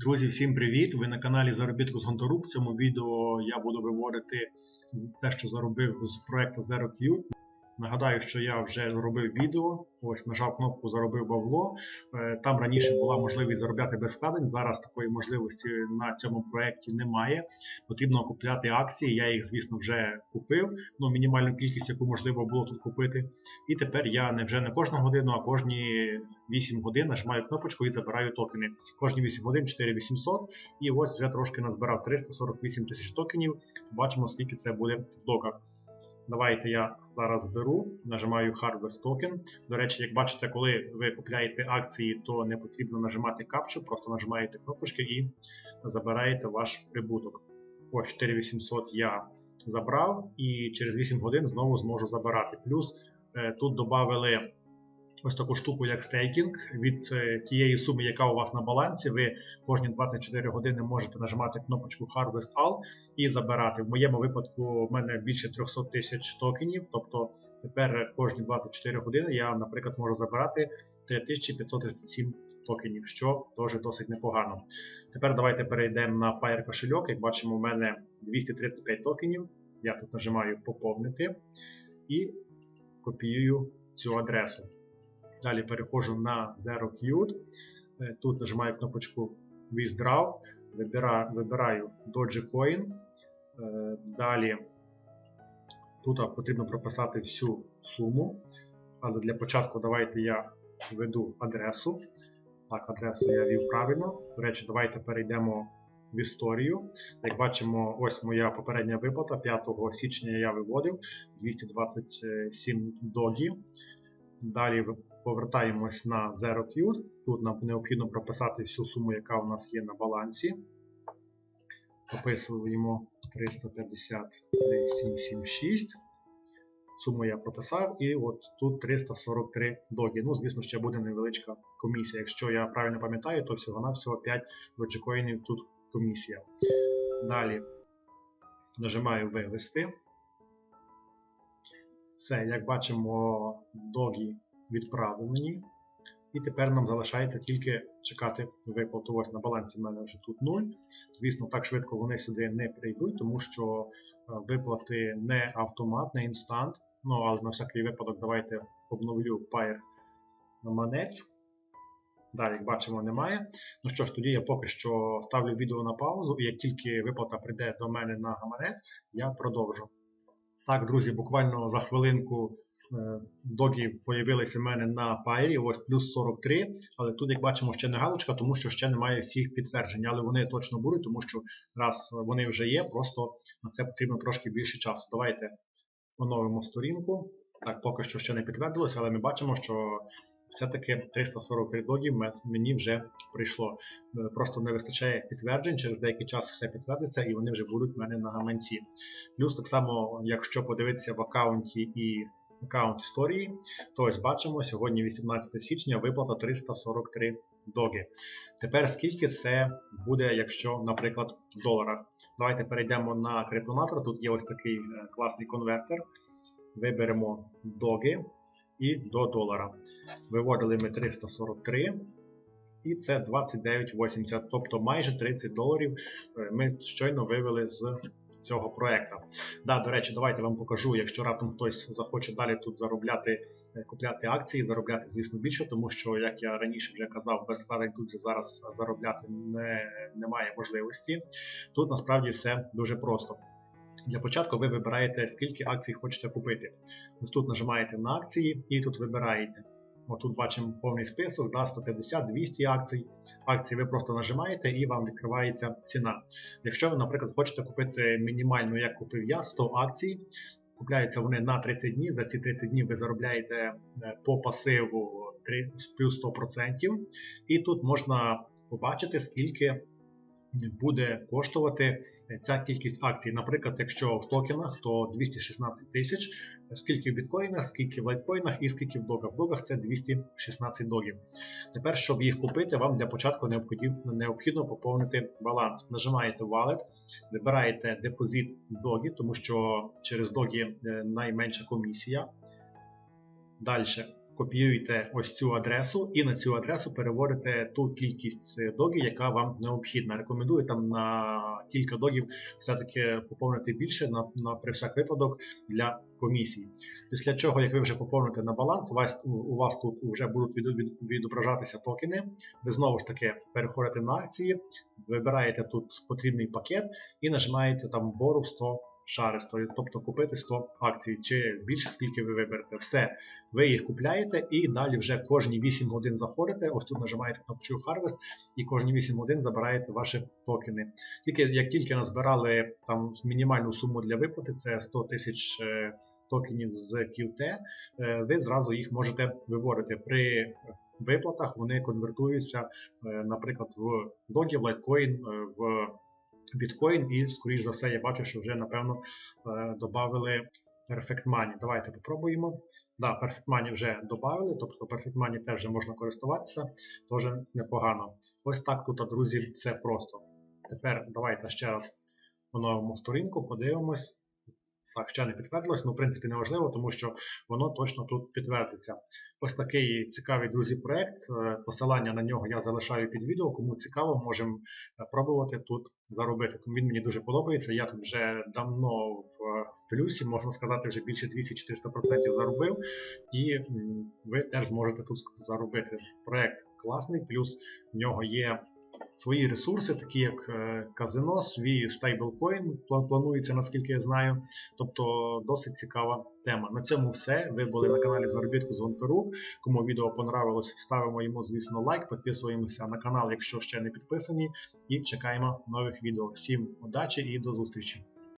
Друзі, всім привіт! Ви на каналі Заробітку з Гонтору. В цьому відео я буду виводити те, що заробив з проекту ZeroQ. Нагадаю, що я вже зробив відео. Ось нажав кнопку Заробив бабло. Е, Там раніше була можливість заробляти без складень. Зараз такої можливості на цьому проєкті немає. Потрібно купляти акції. Я їх, звісно, вже купив. Ну, мінімальну кількість, яку можливо було тут купити. І тепер я не вже не кожну годину, а кожні 8 годин нажимаю кнопочку і забираю токени. Кожні 8 годин 4800. І ось вже трошки назбирав 348 тисяч токенів. Бачимо, скільки це буде в доках. Давайте я зараз зберу, нажимаю Harvest Token. До речі, як бачите, коли ви купляєте акції, то не потрібно нажимати капчу, просто нажимаєте кнопочки і забираєте ваш прибуток. Ось 4800 я забрав і через 8 годин знову зможу забирати. Плюс е, тут додали ось таку штуку, як стейкінг. Від е, тієї суми, яка у вас на балансі, ви кожні 24 години можете нажимати кнопочку Harvest All і забирати. В моєму випадку в мене більше 300 тисяч токенів, тобто тепер кожні 24 години я, наприклад, можу забирати 3537 токенів, що теж досить непогано. Тепер давайте перейдемо на Fire кошельок. Як бачимо, у мене 235 токенів. Я тут нажимаю поповнити і копіюю цю адресу. Далі переходжу на ZeroQt. Е, Тут нажимаю кнопочку Withdraw, вибираю, Dogecoin. Е, Далі тут потрібно прописати всю суму. Але для початку давайте я введу адресу. Так, адресу я ввів правильно. До речі, давайте перейдемо в історію. Як бачимо, ось моя попередня виплата. 5 січня я виводив 227 догів. Далі повертаємось на Zero ZeroQ. Тут нам необхідно прописати всю суму, яка у нас є на балансі. Прописуємо 353,776. Суму я прописав, і от тут 343 догі. Ну, звісно, ще буде невеличка комісія. Якщо я правильно пам'ятаю, то всього-навсього 5 доджикоїнів тут комісія. Далі нажимаю вивести. Все, як бачимо, догі відправлені. І тепер нам залишається тільки чекати виплату. Ось на балансі в мене вже тут 0. Звісно, так швидко вони сюди не прийдуть, тому що виплати не автомат, не інстант. Ну, але на всякий випадок давайте обновлю Pair манець. Далі, як бачимо, немає. Ну що ж, тоді я поки що ставлю відео на паузу, і як тільки виплата прийде до мене на гаманець, я продовжу. Так, друзі, буквально за хвилинку догі появилися в мене на пайрі, ось плюс 43, але тут, як бачимо, ще не галочка, тому що ще немає всіх підтверджень, але вони точно будуть, тому що раз вони вже є, просто на це потрібно трошки більше часу. Давайте оновимо сторінку. Так, поки що ще не підтвердилося, але ми бачимо, що все-таки 343 догів мені вже прийшло. Просто не вистачає підтверджень, через деякий час все підтвердиться і вони вже будуть в мене на гаманці. Плюс так само, якщо подивитися в аккаунті і аккаунт історії, то ось бачимо, сьогодні 18 січня виплата 343 доги. Тепер скільки це буде, якщо, наприклад, в доларах. Давайте перейдемо на криптонатор. Тут є ось такий класний конвертер. Виберемо доги і до долара. Виводили ми 343. І це 29,80, тобто майже 30 доларів ми щойно вивели з цього проекту. Да, До речі, давайте вам покажу, якщо раптом хтось захоче далі тут заробляти, купляти акції, заробляти, звісно, більше, тому що, як я раніше вже казав, без складень тут зараз заробляти не, немає можливості. Тут насправді все дуже просто. Для початку ви вибираєте, скільки акцій хочете купити. Ось Тут нажимаєте на акції і тут вибираєте. Отут бачимо повний список, да, 150-200 акцій. Акції ви просто нажимаєте і вам відкривається ціна. Якщо ви, наприклад, хочете купити мінімально, як купив я, 100 акцій, купляються вони на 30 днів. За ці 30 днів ви заробляєте по пасиву 3, плюс 100%. І тут можна побачити, скільки буде коштувати ця кількість акцій. Наприклад, якщо в токенах, то 216 тисяч, скільки в біткоїнах, скільки в лайткоїнах і скільки в догах. В догах це 216 догів. Тепер, щоб їх купити, вам для початку необхідно, поповнити баланс. Нажимаєте Wallet, вибираєте депозит догі, тому що через догі найменша комісія. Далі копіюєте ось цю адресу і на цю адресу переводите ту кількість е, догів, яка вам необхідна. Рекомендую там на кілька догів все-таки поповнити більше на, на при всяк випадок для комісії. Після чого, як ви вже поповните на баланс, у вас, у вас тут вже будуть від, від, відображатися токени. Ви знову ж таки переходите на акції, вибираєте тут потрібний пакет і нажимаєте там бору 100 шаристої, тобто купити 100 акцій чи більше, скільки ви виберете. Все, ви їх купляєте і далі вже кожні 8 годин заходите. Ось тут нажимаєте кнопку Harvest і кожні 8 годин забираєте ваші токени. Тільки як тільки назбирали там мінімальну суму для виплати, це 100 тисяч е, токенів з QT, е, ви зразу їх можете виводити. При виплатах вони конвертуються, е, наприклад, в догі, в лайткоін, в біткоін, і, скоріш за все, я бачу, що вже, напевно, додали Perfect Money. Давайте попробуємо. Да, Perfect Money вже додали, тобто Perfect Money теж можна користуватися, теж непогано. Ось так тут, друзі, все просто. Тепер давайте ще раз оновимо сторінку, подивимось. Так, ще не підтвердилось, ну, в принципі, не важливо, тому що воно точно тут підтвердиться. Ось такий цікавий, друзі, проект. Е, Посилання на нього я залишаю під відео. Кому цікаво, можемо е, пробувати тут заробити. Він мені дуже подобається. Я тут вже давно в, в плюсі, можна сказати, вже більше 200-400% заробив. І ви теж зможете тут заробити. Проект класний, плюс в нього є свої ресурси, такі як е, казино, свій стейблкоін планується, наскільки я знаю. Тобто досить цікава тема. На цьому все. Ви були на каналі Заробітку з Гонтару. Кому відео понравилось, ставимо йому, звісно, лайк, підписуємося на канал, якщо ще не підписані, і чекаємо нових відео. Всім удачі і до зустрічі!